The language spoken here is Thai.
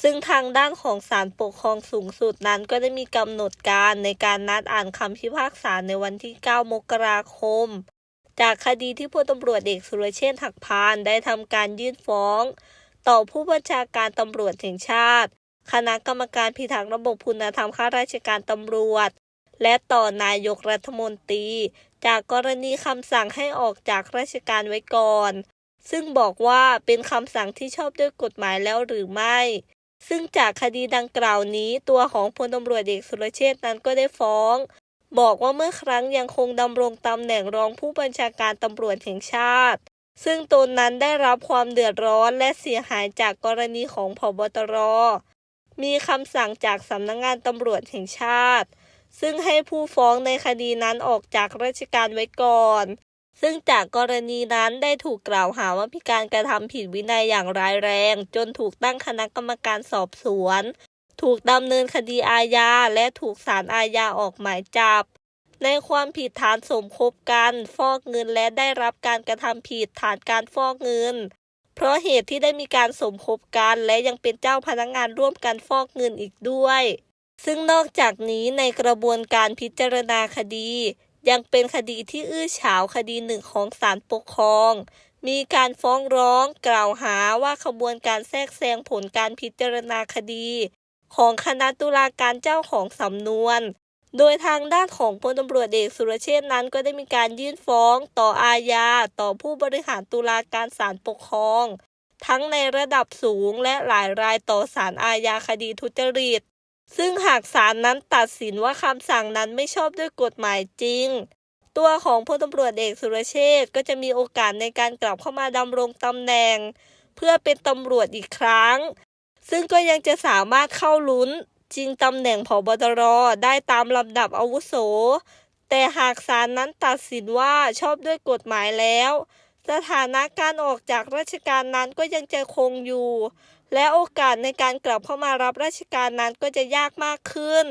ซึ่งทางด้านของศาลปกครองสูงสุดนั้นก็ได้มีกำหนดการในการนัดอ่านคำพิพากษาในวันที่ 9 มกราคม จากคดีที่พลตำรวจเอกสุรเชษฐ์หักพานได้ทำการยื่นฟ้อง ต่อผู้บัญชาการตำรวจแห่งชาติ คณะกรรมการพิทักษ์ระบบคุณธรรมข้าราชการตำรวจ และต่อนายกรัฐมนตรี จากกรณีคำสั่งให้ออกจากราชการไว้ก่อนซึ่งบอกว่าเป็นคำสั่งที่ชอบด้วยกฎหมายแล้วหรือไม่ ซึ่งจากคดีดังกล่าวนี้ ตัวของพลตำรวจเอกสุรเชษนั้นก็ได้ฟ้อง บอกว่าเมื่อครั้งยังคงดำรงตำแหน่งรองผู้บัญชาการตำรวจแห่งชาติ ซึ่งตนนั้นได้รับความเดือดร้อนและเสียหายจากกรณีของพบตร มีคำสั่งจากสำนักงงานตำรวจแห่งชาติ ซึ่งให้ผู้ฟ้องในคดีนั้นออกจากราชการไว้ก่อน ซึ่งจากกรณีนั้นได้ถูกกล่าวหาว่ามีการกระทำผิดวินัยอย่างร้ายแรง จนถูกตั้งคณะกรรมการสอบสวน ถูกดำเนินคดีอาญาและถูกศาลอาญาออกหมายจับ ในความผิดฐานสมคบกัน ฟอกเงินและได้รับการกระทำผิดฐานการฟอกเงิน เพราะเหตุที่ได้มีการสมคบกันและยังเป็นเจ้าพนักงานร่วมกันฟอกเงินอีกด้วยซึ่งนอกจากนี้ในกระบวนการพิจารณาคดี ยังเป็นคดีที่อื้อฉาวคดีหนึ่งของศาลปกครอง มีการฟ้องร้องกล่าวหาว่าขบวนการแทรกแซงผลการพิจารณาคดี ของคณะตุลาการเจ้าของสำนวน โดยทางด้านของพลตำรวจเอกสุรเชษนั้นก็ได้มีการยื่นฟ้องต่ออาญาต่อผู้บริหารตุลาการศาลปกครอง ทั้งในระดับสูงและหลายรายต่อศาลอาญาคดีทุจริต ซึ่งหากศาลนั้นตัดสินว่าคำสั่งนั้นไม่ชอบด้วยกฎหมายจริง ตัวของพลตำรวจเอกสุรเชษฐ์ก็จะมีโอกาสในการกลับเข้ามาดำรงตำแหน่ง เพื่อเป็นตำรวจอีกครั้ง ซึ่งก็ยังจะสามารถเข้าลุ้นจริงตำแหน่งผบตรได้ตามลำดับอาวุโส แต่หากศาลนั้นตัดสินว่าชอบด้วยกฎหมายแล้ว สถานะการออกจากราชการนั้นก็ยังจะคงอยู่ และโอกาสในการกลับเข้ามารับราชการนั้นก็จะยากมากขึ้น